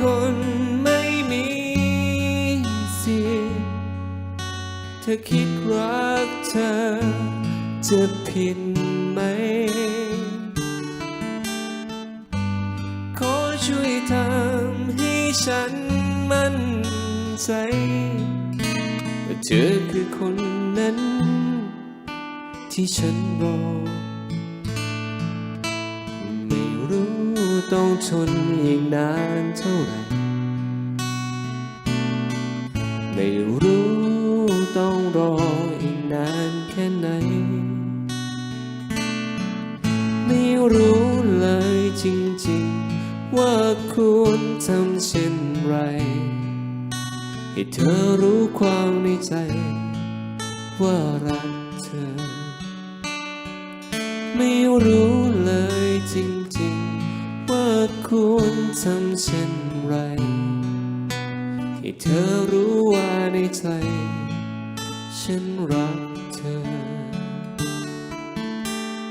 คนไม่มีสิทธิ์เธอคิดรักเธอจะผิดไหม ขอช่วยทำให้ฉันมั่นใจว่าเธอคือคนนั้น ที่ฉันรอ ต้องทนอีกนานเท่าไหร่ ไม่รู้ต้องรออีกนานแค่ไหน ไม่รู้เลยจริงๆ ว่าควรทำเช่นไร ให้เธอรู้ความในใจ ว่ารักเธอ ไม่รู้เลยจริง ธควรทำเช่นไร ให้เธอรู้ว่าในใจ ฉันรัก